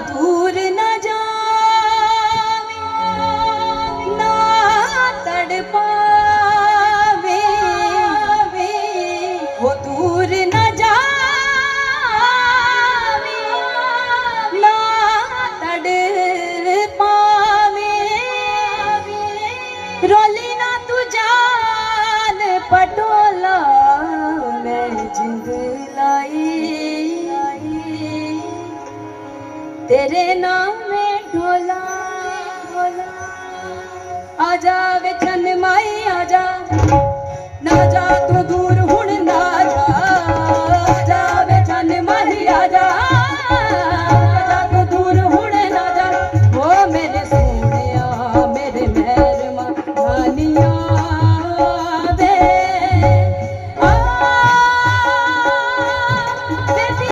ਦੂਰ ਨਾ ਜਾਵੇ, ਨਾ ਤੜ ਉਹ ਦੂਰ ਨਾ ਜਾਵੇ, ਨਾ ਤੜ ਰੋਲੀ ਨਾ ਤੂੰ ਜਾਨ, ਪਟੋਲਾ ਮੈਂ ਜਿੰਦ ਲਾਈ। ਤੇਰੇ ਨਾਮੇ ਢੋਲਾ ਢੋਲਾ। ਆ ਜਾ ਵੇ ਚੰਨ ਮਾਈ, ਆ ਜਾ। ਨਾ ਜਾ ਤੂੰ ਦੂਰ ਹੁਣ, ਨਾ ਜਾ। ਜਾ ਵੇ ਚੰਨ ਮਾਈ, ਆ ਜਾ। ਮੇਰੇ ਸੋਹਣਿਆ, ਮੇਰੇ ਮਹਿਰਮਾ ਨਾਨੀਆਂ